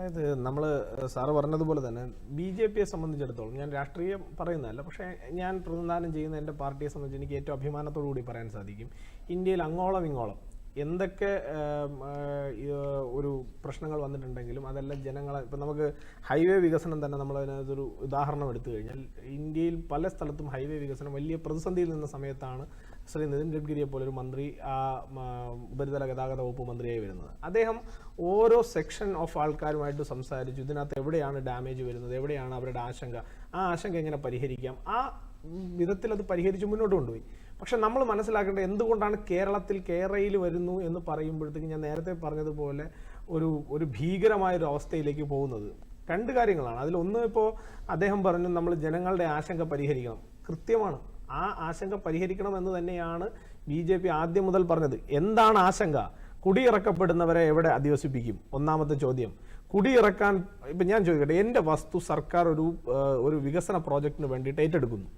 അതായത് നമ്മൾ സാറ് പറഞ്ഞതുപോലെ തന്നെ ബി ജെ പിയെ സംബന്ധിച്ചിടത്തോളം ഞാൻ രാഷ്ട്രീയം പറയുന്നതല്ല പക്ഷേ ഞാൻ പ്രതിനിധാനം ചെയ്യുന്ന എന്റെ പാർട്ടിയെ സംബന്ധിച്ച് എനിക്ക് ഏറ്റവും അഭിമാനത്തോടു കൂടി പറയാൻ സാധിക്കും. ഇന്ത്യയിൽ അങ്ങോളം ഇങ്ങോളം എന്തൊക്കെ ഒരു പ്രശ്നങ്ങൾ വന്നിട്ടുണ്ടെങ്കിലും അതെല്ലാം ജനങ്ങളെ ഇപ്പം നമുക്ക് ഹൈവേ വികസനം തന്നെ നമ്മൾ അതിനകത്തൊരു ഉദാഹരണം എടുത്തു കഴിഞ്ഞാൽ ഇന്ത്യയിൽ പല സ്ഥലത്തും ഹൈവേ വികസനം വലിയ പ്രതിസന്ധിയിൽ നിന്ന സമയത്താണ് ശ്രീ നിതിൻ ഗഡ്കരിയെ പോലെ ഒരു മന്ത്രി ആ ഉപരിതല ഗതാഗത വകുപ്പ് മന്ത്രിയായി വരുന്നത്. അദ്ദേഹം ഓരോ സെക്ഷൻ ഓഫ് ആൾക്കാരുമായിട്ട് സംസാരിച്ചു. ഇതിനകത്ത് എവിടെയാണ് ഡാമേജ് വരുന്നത്? എവിടെയാണ് അവരുടെ ആശങ്ക? ആ ആശങ്ക എങ്ങനെ പരിഹരിക്കാം? ആ വിധത്തിൽ അത് പരിഹരിച്ച് മുന്നോട്ട് കൊണ്ടുപോയി. പക്ഷെ നമ്മൾ മനസ്സിലാക്കേണ്ടത് എന്തുകൊണ്ടാണ് കേരളത്തിൽ കേരളയിൽ വരുന്നു എന്ന് പറയുമ്പോഴത്തേക്ക് ഞാൻ നേരത്തെ പറഞ്ഞതുപോലെ ഒരു ഒരു ഭീകരമായ ഒരു അവസ്ഥയിലേക്ക് പോകുന്നത് രണ്ട് കാര്യങ്ങളാണ്. അതിലൊന്ന് ഇപ്പോൾ അദ്ദേഹം പറഞ്ഞു നമ്മൾ ജനങ്ങളുടെ ആശങ്ക പരിഹരിക്കണം. കൃത്യമാണ്. ആ ആശങ്ക പരിഹരിക്കണം എന്ന് തന്നെയാണ് ബി ജെ പി ആദ്യം മുതൽ പറഞ്ഞത്. എന്താണ് ആശങ്ക? കുടിയിറക്കപ്പെടുന്നവരെ എവിടെ അധിവസിപ്പിക്കും? ഒന്നാമത്തെ ചോദ്യം. കുടിയിറക്കാൻ ഇപ്പം ഞാൻ ചോദിക്കട്ടെ എന്റെ വസ്തു സർക്കാർ ഒരു ഒരു വികസന പ്രോജക്റ്റിന് വേണ്ടിയിട്ട് ഏറ്റെടുക്കുന്നു.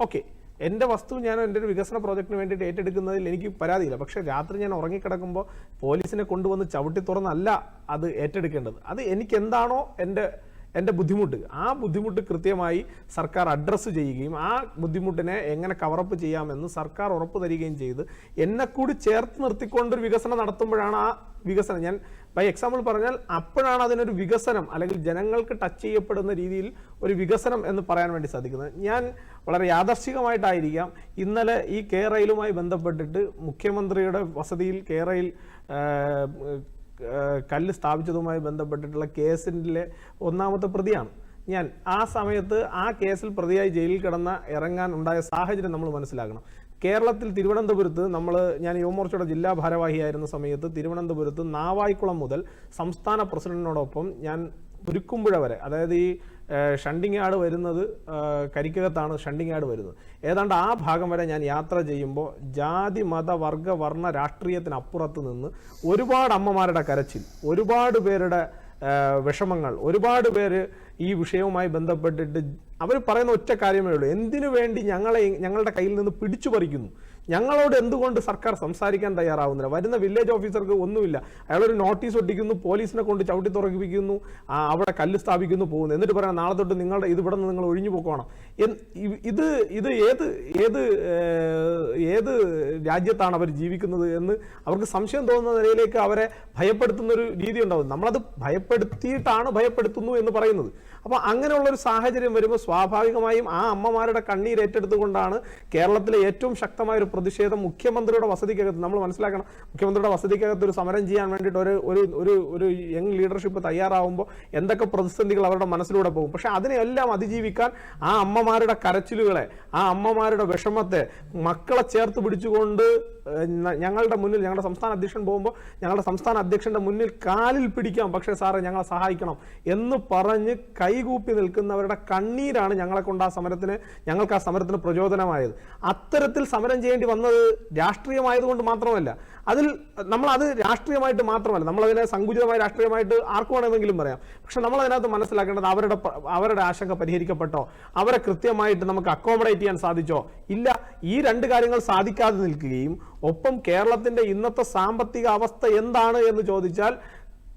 ഓക്കെ. എന്റെ വസ്തു ഞാൻ എന്റെ ഒരു വികസന പ്രോജക്റ്റിന് വേണ്ടിയിട്ട് ഏറ്റെടുക്കുന്നതിൽ എനിക്ക് പരാതിയില്ല. പക്ഷേ രാത്രി ഞാൻ ഉറങ്ങിക്കിടക്കുമ്പോൾ പോലീസിനെ കൊണ്ടുവന്ന് ചവിട്ടി തുറന്നല്ല അത് ഏറ്റെടുക്കേണ്ടത്. അത് എനിക്ക് എന്താണോ എന്റെ എന്റെ ബുദ്ധിമുട്ട്. ആ ബുദ്ധിമുട്ട് കൃത്യമായി സർക്കാർ അഡ്രസ്സ് ചെയ്യുകയും ആ ബുദ്ധിമുട്ടിനെ എങ്ങനെ കവറപ്പ് ചെയ്യാമെന്ന് സർക്കാർ ഉറപ്പ് തരികയും ചെയ്ത് എന്നെ കൂടി ചേർത്ത് നിർത്തിക്കൊണ്ടൊരു വികസനം നടത്തുമ്പോഴാണ് ആ വികസനം. ഞാൻ ബൈ എക്സാമ്പിൾ പറഞ്ഞാൽ അപ്പോഴാണ് അതിനൊരു വികസനം അല്ലെങ്കിൽ ജനങ്ങൾക്ക് ടച്ച് ചെയ്യപ്പെടുന്ന രീതിയിൽ ഒരു വികസനം എന്ന് പറയാൻ വേണ്ടി സാധിക്കുന്നത്. ഞാൻ വളരെ യാദർശികമായിട്ടായിരിക്കാം. ഇന്നലെ ഈ കേരളയിലുമായി ബന്ധപ്പെട്ടിട്ട് മുഖ്യമന്ത്രിയുടെ വസതിയിൽ കേരളയിൽ കല്ല് സ്ഥാപിച്ചതുമായി ബന്ധപ്പെട്ടിട്ടുള്ള കേസിന്റെ ഒന്നാമത്തെ പ്രതിയാണ്. ഞാൻ ആ സമയത്ത് ആ കേസിൽ പ്രതിയായി ജയിലിൽ കിടന്ന ഇറങ്ങാൻ ഉണ്ടായ സാഹചര്യം നമ്മൾ മനസ്സിലാക്കണം. കേരളത്തിൽ തിരുവനന്തപുരത്ത് നമ്മൾ ഞാൻ യുവമോർച്ചയുടെ ജില്ലാ ഭാരവാഹിയായിരുന്ന സമയത്ത് തിരുവനന്തപുരത്ത് നാവായിക്കുളം മുതൽ സംസ്ഥാന പ്രസിഡന്റിനോടൊപ്പം ഞാൻ ഉരുക്കുമ്പുഴ വരെ അതായത് ഈ ഏഹ്, ഷണ്ടിങ്ങാട് വരുന്നത് കരിക്കകത്താണ് കരിക്കകത്താണ് ഷണ്ടിങ്ങാട് വരുന്നത്. ഏതാണ്ട് ആ ഭാഗം വരെ ഞാൻ യാത്ര ചെയ്യുമ്പോൾ ജാതി മത വർഗ വർണ രാഷ്ട്രീയത്തിനപ്പുറത്ത് നിന്ന് ഒരുപാട് അമ്മമാരുടെ കരച്ചിൽ ഒരുപാട് പേരുടെ വിഷമങ്ങൾ ഒരുപാട് പേര് ഈ വിഷയവുമായി ബന്ധപ്പെട്ടിട്ട് അവർ പറയുന്ന ഒറ്റ കാര്യമേ ഉള്ളൂ. എന്തിനു വേണ്ടി ഞങ്ങളെ ഞങ്ങളുടെ കയ്യിൽ നിന്ന് പിടിച്ചു പറിക്കുന്നു? ഞങ്ങളോട് എന്തുകൊണ്ട് സർക്കാർ സംസാരിക്കാൻ തയ്യാറാവുന്നില്ല? വരുന്ന വില്ലേജ് ഓഫീസർക്ക് ഒന്നുമില്ല. അയാളൊരു നോട്ടീസ് ഒട്ടിക്കുന്നു പോലീസിനെ കൊണ്ട് ചവിട്ടി തുറപ്പിക്കുന്നു അവിടെ കല്ല് സ്ഥാപിക്കുന്നു പോകുന്നു. എന്നിട്ട് പറയാം നാളെ തൊട്ട് നിങ്ങളുടെ ഇത് ഇവിടെ നിന്ന് നിങ്ങൾ ഒഴിഞ്ഞു പോക്കണം. ഇത് ഇത് ഏത് ഏത് ഏത് രാജ്യത്താണ് അവർ ജീവിക്കുന്നത് എന്ന് അവർക്ക് സംശയം തോന്നുന്ന നിലയിലേക്ക് അവരെ ഭയപ്പെടുത്തുന്ന ഒരു രീതി ഉണ്ടാവും. നമ്മളത് ഭയപ്പെടുത്തിയിട്ടാണ് ഭയപ്പെടുത്തുന്നു എന്ന് പറയുന്നത്. അപ്പോൾ അങ്ങനെയുള്ള ഒരു സാഹചര്യം വരുമ്പോൾ സ്വാഭാവികമായും ആ അമ്മമാരുടെ കണ്ണീർ ഏറ്റെടുത്തുകൊണ്ടാണ് കേരളത്തിലെ ഏറ്റവും ശക്തമായ ഒരു പ്രതിഷേധം മുഖ്യമന്ത്രിയുടെ വസതിക്കകത്ത് നമ്മൾ മനസ്സിലാക്കണം. മുഖ്യമന്ത്രിയുടെ വസതിക്കകത്ത് ഒരു സമരം ചെയ്യാൻ വേണ്ടിയിട്ട് ഒരു ഒരു ഒരു ഒരു യങ് ലീഡർഷിപ്പ് തയ്യാറാവുമ്പോൾ എന്തൊക്കെ പ്രതിസന്ധികൾ അവരുടെ മനസ്സിലൂടെ പോകും. പക്ഷെ അതിനെല്ലാം അതിജീവിക്കാൻ ആ അമ്മമാരുടെ കരച്ചിലുകളെ ആ അമ്മമാരുടെ വിഷമത്തെ മക്കളെ ചേർത്ത് പിടിച്ചുകൊണ്ട് ഞങ്ങളുടെ മുന്നിൽ ഞങ്ങളുടെ സംസ്ഥാന അധ്യക്ഷൻ പോകുമ്പോൾ ഞങ്ങളുടെ സംസ്ഥാന അധ്യക്ഷന്റെ മുന്നിൽ കാലിൽ പിടിക്കാം. പക്ഷേ സാറേ ഞങ്ങളെ സഹായിക്കണം എന്ന് പറഞ്ഞ് കൈകൂപ്പി നിൽക്കുന്നവരുടെ കണ്ണീരാണ് ഞങ്ങളെ കൊണ്ട് ആ സമരത്തിന് ഞങ്ങൾക്ക് ആ സമരത്തിന് പ്രചോദനമായത്. അത്തരത്തിൽ സമരം ചെയ്യേണ്ടി വന്നത് രാഷ്ട്രീയമായതുകൊണ്ട് മാത്രമല്ല. അതിൽ നമ്മൾ അത് രാഷ്ട്രീയമായിട്ട് മാത്രമല്ല നമ്മളതിനെ സങ്കുചിതമായ രാഷ്ട്രീയമായിട്ട് ആർക്കു വേണമെങ്കിലും പറയാം. പക്ഷെ നമ്മൾ അതിനകത്ത് മനസ്സിലാക്കേണ്ടത് അവരുടെ അവരുടെ ആശങ്ക പരിഹരിക്കപ്പെട്ടോ അവരെ കൃത്യമായിട്ട് നമുക്ക് അക്കോമഡേറ്റ് ചെയ്യാൻ സാധിച്ചോ? ഇല്ല. ഈ രണ്ട് കാര്യങ്ങൾ സാധിക്കാതെ നിൽക്കുകയും ഒപ്പം കേരളത്തിന്റെ ഇന്നത്തെ സാമ്പത്തിക അവസ്ഥ എന്താണ് എന്ന് ചോദിച്ചാൽ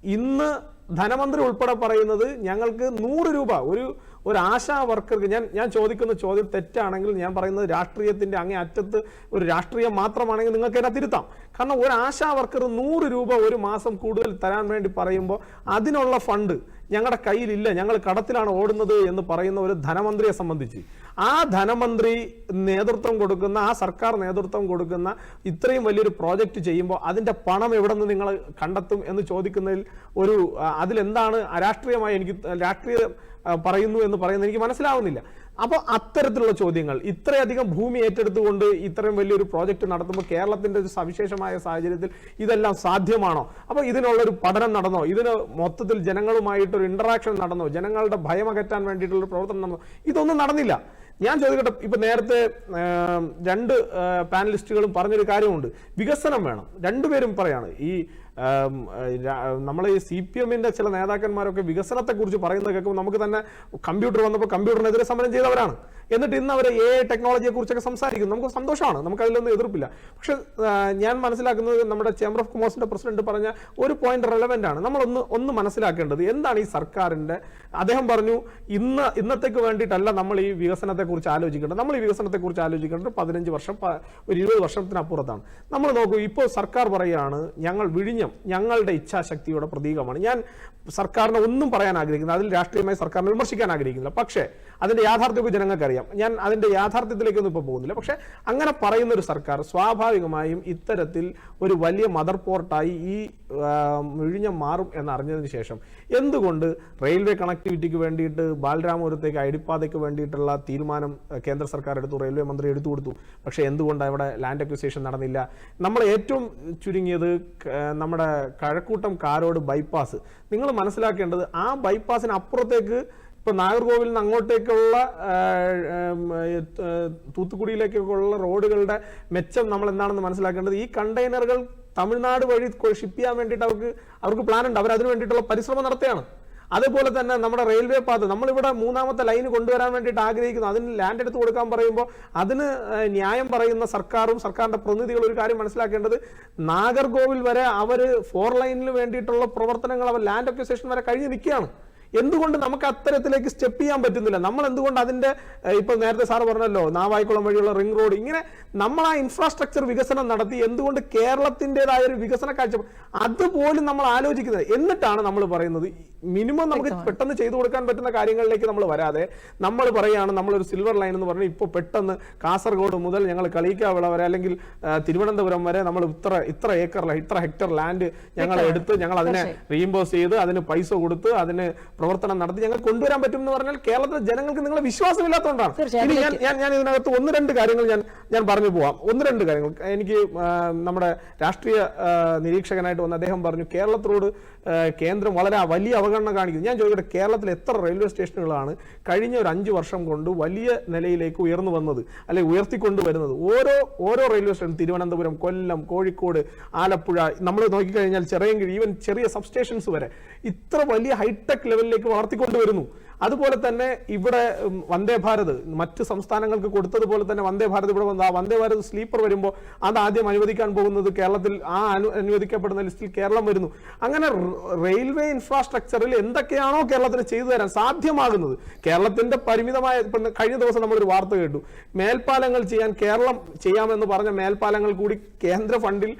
ഇന്ന് ധനമന്ത്രി ഉൾപ്പെടെ പറയുന്നത് ഞങ്ങൾക്ക് നൂറ് രൂപ ഒരു ഒരു ആശാ വർക്കർക്ക് ഞാൻ ഞാൻ ചോദിക്കുന്ന ചോദ്യം തെറ്റാണെങ്കിൽ ഞാൻ പറയുന്നത് രാഷ്ട്രീയത്തിന്റെ അങ്ങേ അറ്റത്ത് ഒരു രാഷ്ട്രീയം മാത്രമാണെങ്കിൽ നിങ്ങൾക്ക് എന്നെ തിരുത്താം. കാരണം ഒരു ആശാ വർക്കർ നൂറ് രൂപ ഒരു മാസം കൂടുതൽ തരാൻ വേണ്ടി പറയുമ്പോൾ അതിനുള്ള ഫണ്ട് ഞങ്ങളുടെ കയ്യിലില്ല ഞങ്ങൾ കടത്തിലാണ് ഓടുന്നത് എന്ന് പറയുന്ന ഒരു ധനമന്ത്രിയെ സംബന്ധിച്ച്. ആ ധനമന്ത്രി നേതൃത്വം കൊടുക്കുന്ന ആ സർക്കാർ നേതൃത്വം കൊടുക്കുന്ന ഇത്രയും വലിയൊരു പ്രോജക്റ്റ് ചെയ്യുമ്പോൾ അതിന്റെ പണം എവിടെ നിന്ന് നിങ്ങൾ കണ്ടെത്തും എന്ന് ചോദിക്കുന്നതിൽ ഒരു അതിലെന്താണ് അരാഷ്ട്രീയമായി എനിക്ക് രാഷ്ട്രീയ പറയുന്നു എന്ന് പറയുന്നത് എനിക്ക് മനസ്സിലാവുന്നില്ല. അപ്പോൾ അത്തരത്തിലുള്ള ചോദ്യങ്ങൾ ഇത്രയധികം ഭൂമി ഏറ്റെടുത്തുകൊണ്ട് ഇത്രയും വലിയൊരു പ്രോജക്റ്റ് നടത്തുമ്പോൾ കേരളത്തിന്റെ ഒരു സവിശേഷമായ സാഹചര്യത്തിൽ ഇതെല്ലാം സാധ്യമാണോ? അപ്പോൾ ഇതിനുള്ളൊരു പഠനം നടന്നോ? ഇതിന് മൊത്തത്തിൽ ജനങ്ങളുമായിട്ടൊരു ഇന്ററാക്ഷൻ നടന്നോ? ജനങ്ങളുടെ ഭയം അകറ്റാൻ വേണ്ടിയിട്ടുള്ള പ്രവർത്തനം നടന്നോ? ഇതൊന്നും നടന്നില്ല. ഞാൻ ചോദിക്കട്ടെ ഇപ്പൊ നേരത്തെ രണ്ട് പാനലിസ്റ്റുകളും പറഞ്ഞൊരു കാര്യമുണ്ട്. വികസനം വേണം. രണ്ടുപേരും പറയാണ് ഈ നമ്മൾ ഈ സി പി എമ്മിന്റെ ചില നേതാക്കന്മാരൊക്കെ വികസനത്തെക്കുറിച്ച് പറയുന്നത് കേൾക്കുമ്പോൾ നമുക്ക് തന്നെ കമ്പ്യൂട്ടർ വന്നപ്പോൾ കമ്പ്യൂട്ടറിനെതിരെ സമരം ചെയ്തവരാണ്. എന്നിട്ട് ഇന്ന് അവർ എ ടെക്നോളജിയെ കുറിച്ചൊക്കെ സംസാരിക്കുന്നു. നമുക്ക് സന്തോഷമാണ്. നമുക്ക് അതിലൊന്നും എതിർപ്പില്ല. പക്ഷെ ഞാൻ മനസ്സിലാക്കുന്നത് നമ്മുടെ ചേംബർ ഓഫ് കൊമേഴ്സിന്റെ പ്രസിഡന്റ് പറഞ്ഞ ഒരു പോയിന്റ് റെലവെന്റ് ആണ്. നമ്മളൊന്ന് ഒന്ന് മനസ്സിലാക്കേണ്ടത് എന്താണ് ഈ സർക്കാരിന്റെ അദ്ദേഹം പറഞ്ഞു ഇന്ന് ഇന്നത്തേക്ക് വേണ്ടിയിട്ടല്ല നമ്മൾ ഈ വികസനത്തെക്കുറിച്ച് ആലോചിക്കേണ്ടത്. നമ്മൾ ഈ വികസനത്തെക്കുറിച്ച് ആലോചിക്കേണ്ടത് പതിനഞ്ച് വർഷം ഒരു ഇരുപത് വർഷത്തിനപ്പുറത്താണ്. നമ്മൾ നോക്കൂ ഇപ്പോൾ സർക്കാർ പറയുകയാണ് ഞങ്ങൾ വിഴിഞ്ഞം ഞങ്ങളുടെ ഇച്ഛാശക്തിയുടെ പ്രതീകമാണ്. ഞാൻ സർക്കാരിനെ ഒന്നും പറയാൻ ആഗ്രഹിക്കുന്നത് അതിൽ രാഷ്ട്രീയമായി സർക്കാരിനെ വിമർശിക്കാൻ ആഗ്രഹിക്കുന്നില്ല. പക്ഷേ അതിന്റെ യാഥാർത്ഥ്യമൊക്കെ ജനങ്ങൾക്കറിയാം. ഞാൻ അതിന്റെ യാഥാർത്ഥ്യത്തിലേക്കൊന്നും ഇപ്പോൾ പോകുന്നില്ല. പക്ഷേ അങ്ങനെ പറയുന്ന ഒരു സർക്കാർ സ്വാഭാവികമായും ഇത്തരത്തിൽ ഒരു വലിയ മദർ പോർട്ടായി ഈ മുഴിഞ്ഞ മാറും എന്നറിഞ്ഞതിന് ശേഷം എന്തുകൊണ്ട് റെയിൽവേ കണക്ടിവിറ്റിക്ക് വേണ്ടിയിട്ട് ബാലരാമപുരത്തേക്ക് അടിപ്പാതയ്ക്ക് വേണ്ടിയിട്ടുള്ള തീരുമാനം കേന്ദ്ര സർക്കാർ എടുത്തു റെയിൽവേ മന്ത്രി എടുത്തു കൊടുത്തു. പക്ഷേ എന്തുകൊണ്ട് അവിടെ ലാൻഡ് അക്വിസേഷൻ നടന്നില്ല? നമ്മൾ ഏറ്റവും ചുരുങ്ങിയത് നമ്മുടെ കഴക്കൂട്ടം കാരോട് ബൈപ്പാസ്. നിങ്ങൾ മനസ്സിലാക്കേണ്ടത് ആ ബൈപ്പാസിന് അപ്പുറത്തേക്ക് ഇപ്പൊ നാഗർകോവിൽ നിന്ന് അങ്ങോട്ടേക്കുള്ള തൂത്തുക്കുടിയിലേക്കുള്ള റോഡുകളുടെ മെച്ചം നമ്മൾ എന്താണെന്ന് മനസ്സിലാക്കേണ്ടത് ഈ കണ്ടെയ്നറുകൾ തമിഴ്നാട് വഴി ഷിപ്പ് ചെയ്യാൻ വേണ്ടിയിട്ട് അവർക്ക് അവർക്ക് പ്ലാൻ ഉണ്ട്. അവർ അതിനു വേണ്ടിയിട്ടുള്ള പരിശ്രമം നടത്തുകയാണ്. അതേപോലെ തന്നെ നമ്മുടെ റെയിൽവേ പാത നമ്മളിവിടെ മൂന്നാമത്തെ ലൈന് കൊണ്ടുവരാൻ വേണ്ടിയിട്ട് ആഗ്രഹിക്കുന്നു. അതിന് ലാൻഡ് എടുത്ത് കൊടുക്കാൻ പറയുമ്പോൾ അതിന് ന്യായം പറയുന്ന സർക്കാരും സർക്കാരിന്റെ പ്രതിനിധികളും ഒരു കാര്യം മനസ്സിലാക്കേണ്ടത് നാഗർകോവിൽ വരെ അവർ ഫോർ ലൈനിന് വേണ്ടിയിട്ടുള്ള പ്രവർത്തനങ്ങൾ അവർ ലാൻഡ് അക്വിസേഷൻ വരെ കഴിഞ്ഞ് നിൽക്കുകയാണ്. എന്തുകൊണ്ട് നമുക്ക് അത്തരത്തിലേക്ക് സ്റ്റെപ്പ് ചെയ്യാൻ പറ്റുന്നില്ല? നമ്മൾ എന്തുകൊണ്ട് അതിന്റെ ഇപ്പോൾ നേരത്തെ സാർ പറഞ്ഞല്ലോ നാവായിക്കുളം വഴിയുള്ള റിംഗ് റോഡ് ഇങ്ങനെ നമ്മൾ ആ ഇൻഫ്രാസ്ട്രക്ചർ വികസനം നടത്തി എന്തുകൊണ്ട് കേരളത്തിന്റെതായ ഒരു വികസന കാഴ്ച അതുപോലും നമ്മൾ ആലോചിക്കുന്നത്. എന്നിട്ടാണ് നമ്മൾ പറയുന്നത്. മിനിമം നമുക്ക് പെട്ടെന്ന് ചെയ്തു കൊടുക്കാൻ പറ്റുന്ന കാര്യങ്ങളിലേക്ക് നമ്മൾ വരാതെ നമ്മൾ പറയുകയാണ് നമ്മളൊരു സിൽവർ ലൈൻ എന്ന് പറഞ്ഞാൽ ഇപ്പോൾ പെട്ടെന്ന് കാസർഗോഡ് മുതൽ ഞങ്ങൾ കളിക്കാവിള വരെ അല്ലെങ്കിൽ തിരുവനന്തപുരം വരെ നമ്മൾ ഇത്ര ഇത്ര ഏക്കർ ഇത്ര ഹെക്ടർ ലാൻഡ് ഞങ്ങൾ എടുത്ത് ഞങ്ങൾ അതിനെ റീഇമ്പോസ് ചെയ്ത് അതിന് പൈസ കൊടുത്ത് അതിന് പ്രവർത്തനം നടത്തി ഞങ്ങൾ കൊണ്ടുവരാൻ പറ്റും എന്ന് പറഞ്ഞാൽ കേരളത്തിലെ ജനങ്ങൾക്ക് നിങ്ങളെ വിശ്വാസമില്ലാത്തതുകൊണ്ടാണ്. ഇനി ഞാൻ ഞാൻ ഞാൻ ഇതിനകത്ത് ഒന്ന് രണ്ട് കാര്യങ്ങൾ ഞാൻ ഞാൻ പറഞ്ഞു പോവാം. ഒന്ന് രണ്ട് കാര്യങ്ങൾ. എനിക്ക് നമ്മുടെ രാഷ്ട്രീയ നിരീക്ഷകനായിട്ട് വന്ന അദ്ദേഹം പറഞ്ഞു കേരളത്തിനോട് ആ, കേന്ദ്രം വളരെ വലിയ അവഗണന കാണിക്കുന്നു. ഞാൻ ചോദിക്കട്ടെ കേരളത്തിൽ എത്ര റെയിൽവേ സ്റ്റേഷനുകളാണ് കഴിഞ്ഞ ഒരു അഞ്ച് വർഷം കൊണ്ട് വലിയ നിലയിലേക്ക് ഉയർന്നു വന്നത് അല്ലെങ്കിൽ ഉയർത്തിക്കൊണ്ടുവരുന്നത്? ഓരോ ഓരോ റെയിൽവേ സ്റ്റേഷൻ തിരുവനന്തപുരം കൊല്ലം കോഴിക്കോട് ആലപ്പുഴ നമ്മൾ നോക്കിക്കഴിഞ്ഞാൽ ചെറിയ ഈവൻ ചെറിയ സബ്സ്റ്റേഷൻസ് വരെ ഇത്ര വലിയ ഹൈടെക് ലെവലിലേക്ക് വളർത്തിക്കൊണ്ടുവരുന്നു. അതുപോലെ തന്നെ ഇവിടെ വന്ദേ ഭാരത് മറ്റ് സംസ്ഥാനങ്ങൾക്ക് കൊടുത്തതുപോലെ തന്നെ വന്ദേ ഭാരത് ഇവിടെ വന്ന വന്ദേ ഭാരത് സ്ലീപ്പർ വരുമ്പോൾ അത് ആദ്യം അനുവദിക്കാൻ പോകുന്നത് കേരളത്തിൽ ആ അനു അനുവദിക്കപ്പെടുന്ന ലിസ്റ്റിൽ കേരളം വരുന്നു. അങ്ങനെ റെയിൽവേ ഇൻഫ്രാസ്ട്രക്ചറിൽ എന്തൊക്കെയാണോ കേരളത്തിന് ചെയ്തു തരാൻ സാധ്യമാകുന്നത്. കേരളത്തിന്റെ പരിമിതമായ കഴിഞ്ഞ ദിവസം നമ്മളൊരു വാർത്ത കേട്ടു. മേൽപ്പാലങ്ങൾ ചെയ്യാൻ കേരളം ചെയ്യാമെന്ന് പറഞ്ഞ മേൽപ്പാലങ്ങൾ കൂടി കേന്ദ്ര ഫണ്ടിൽ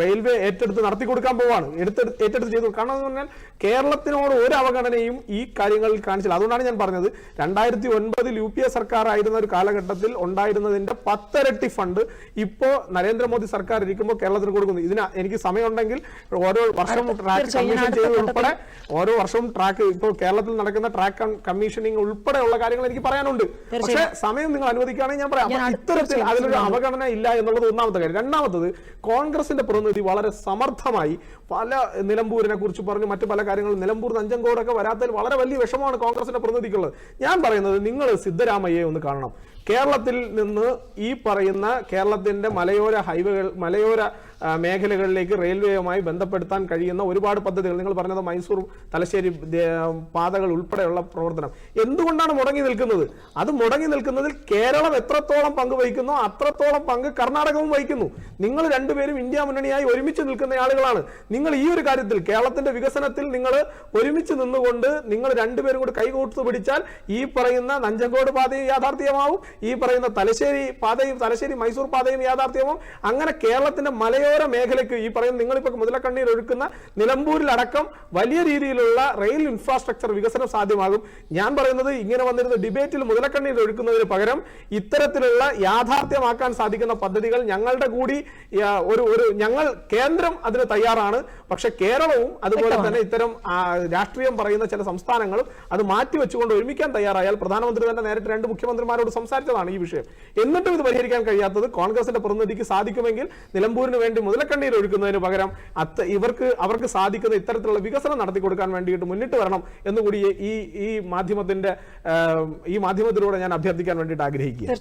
റെയിൽവേ ഏറ്റെടുത്ത് നടത്തി കൊടുക്കാൻ പോവാണ്. എടുത്തെടുത്ത് ഏറ്റെടുത്ത് ചെയ്തു. കാരണം എന്ന് പറഞ്ഞാൽ കേരളത്തിനോട് ഒരു അവഗണനയും ഈ കാര്യങ്ങളിൽ കാണിച്ചില്ല. അതുകൊണ്ടാണ് ഞാൻ പറഞ്ഞത് രണ്ടായിരത്തി ഒൻപതിൽ യു പി എ സർക്കാർ ആയിരുന്ന ഒരു കാലഘട്ടത്തിൽ ഉണ്ടായിരുന്നതിന്റെ പത്തരട്ടി ഫണ്ട് ഇപ്പോ നരേന്ദ്രമോദി സർക്കാർ ഇരിക്കുമ്പോൾ കേരളത്തിന് കൊടുക്കുന്നു. ഇതിന് എനിക്ക് സമയമുണ്ടെങ്കിൽ ഓരോ വർഷവും ട്രാക്ക് കമ്മീഷൻ ചെയ്ത് ഉൾപ്പെടെ ഓരോ വർഷവും ട്രാക്ക് ഇപ്പോൾ കേരളത്തിൽ നടക്കുന്ന ട്രാക്ക് കമ്മീഷനിങ് ഉൾപ്പെടെയുള്ള കാര്യങ്ങൾ എനിക്ക് പറയാനുണ്ട്. പക്ഷേ സമയം നിങ്ങൾ അനുവദിക്കുകയാണെങ്കിൽ ഞാൻ പറയാം. ഇത്തരത്തിൽ അതിലൊരു അവഗണന ഇല്ല എന്നുള്ളത് ഒന്നാമത്തെ കാര്യം. രണ്ടാമത്തത് കോൺഗ്രസിന്റെ പ്രതിനിധി വളരെ സമർത്ഥമായി പല നിലമ്പൂരിനെ കുറിച്ച് പറഞ്ഞു മറ്റു പല കാര്യങ്ങളും നിലമ്പൂർ നഞ്ചങ്കോടൊക്കെ വരാത്തതിൽ വളരെ വലിയ വിഷമമാണ് കോൺഗ്രസിന്റെ പ്രതിനിധിക്കുള്ളത്. ഞാൻ പറയുന്നത് നിങ്ങൾ സിദ്ധരാമയ്യെ ഒന്ന് കാണണം. കേരളത്തിൽ നിന്ന് ഈ പറയുന്ന കേരളത്തിന്റെ മലയോര ഹൈവേകൾ മലയോര മേഖലകളിലേക്ക് റെയിൽവേയുമായി ബന്ധപ്പെടുത്താൻ കഴിയുന്ന ഒരുപാട് പദ്ധതികൾ. നിങ്ങൾ പറഞ്ഞത് മൈസൂർ തലശ്ശേരി പാതകൾ ഉൾപ്പെടെയുള്ള പ്രവർത്തനം. എന്തുകൊണ്ടാണ് മുടങ്ങി നിൽക്കുന്നത്? അത് മുടങ്ങി നിൽക്കുന്നതിൽ കേരളം എത്രത്തോളം പങ്ക് വഹിക്കുന്നു അത്രത്തോളം പങ്ക് കർണാടകവും വഹിക്കുന്നു. നിങ്ങൾ രണ്ടുപേരും ഇന്ത്യ മുന്നണിയായി ഒരുമിച്ച് നിൽക്കുന്ന ആളുകളാണ്. നിങ്ങൾ ഈ ഒരു കാര്യത്തിൽ കേരളത്തിന്റെ വികസനത്തിൽ നിങ്ങൾ ഒരുമിച്ച് നിന്നുകൊണ്ട് നിങ്ങൾ രണ്ടുപേരും കൂടി കൈകോർത്ത് പിടിച്ചാൽ ഈ പറയുന്ന നഞ്ചങ്കോട് പാതയും യാഥാർത്ഥ്യമാവും. ഈ പറയുന്ന തലശ്ശേരി പാതയും തലശ്ശേരി മൈസൂർ പാതയും യാഥാർത്ഥ്യവും അങ്ങനെ കേരളത്തിന്റെ മലയോര മേഖലയ്ക്ക് ഈ പറയുന്ന നിങ്ങളിപ്പോൾ മുതലക്കണ്ണീർ ഒഴുക്കുന്ന നിലമ്പൂരിലടക്കം വലിയ രീതിയിലുള്ള റെയിൽ ഇൻഫ്രാസ്ട്രക്ചർ വികസനം സാധ്യമാകും. ഞാൻ പറയുന്നത് ഇങ്ങനെ വന്നിരുന്ന ഡിബേറ്റിൽ മുതലക്കണ്ണീർ ഒഴുക്കുന്നതിന് പകരം ഇത്തരത്തിലുള്ള യാഥാർത്ഥ്യമാക്കാൻ സാധിക്കുന്ന പദ്ധതികൾ ഞങ്ങളുടെ കൂടി ഒരു ഒരു ഞങ്ങൾ കേന്ദ്രം അതിന് തയ്യാറാണ്. പക്ഷെ കേരളവും അതുപോലെ തന്നെ ഇത്തരം രാഷ്ട്രീയം പറയുന്ന ചില സംസ്ഥാനങ്ങളും അത് മാറ്റിവെച്ചുകൊണ്ട് ഒരുമിക്കാൻ തയ്യാറായാൽ പ്രധാനമന്ത്രി തന്നെ നേരിട്ട് രണ്ട് മുഖ്യമന്ത്രിമാരോട് സംസാരിച്ചതാണ് ഈ വിഷയം. എന്നിട്ടും ഇത് പരിഹരിക്കാൻ കഴിയാത്തത് കോൺഗ്രസിന്റെ പ്രതിനിധിക്ക് സാധിക്കുമെങ്കിൽ നിലമ്പൂരിന് വേണ്ടി മുതലക്കണ്ണീർ ഒഴുക്കുന്നതിന് പകരം അത്ത ഇവർക്ക് അവർക്ക് സാധിക്കുന്ന ഇത്തരത്തിലുള്ള വികസനം നടത്തി കൊടുക്കാൻ വേണ്ടിയിട്ട് മുന്നിട്ട് വരണം എന്നുകൂടി ഈ ഈ മാധ്യമത്തിന്റെ ഈ മാധ്യമത്തിലൂടെ ഞാൻ അഭ്യർത്ഥിക്കാൻ വേണ്ടിയിട്ട് ആഗ്രഹിക്കുക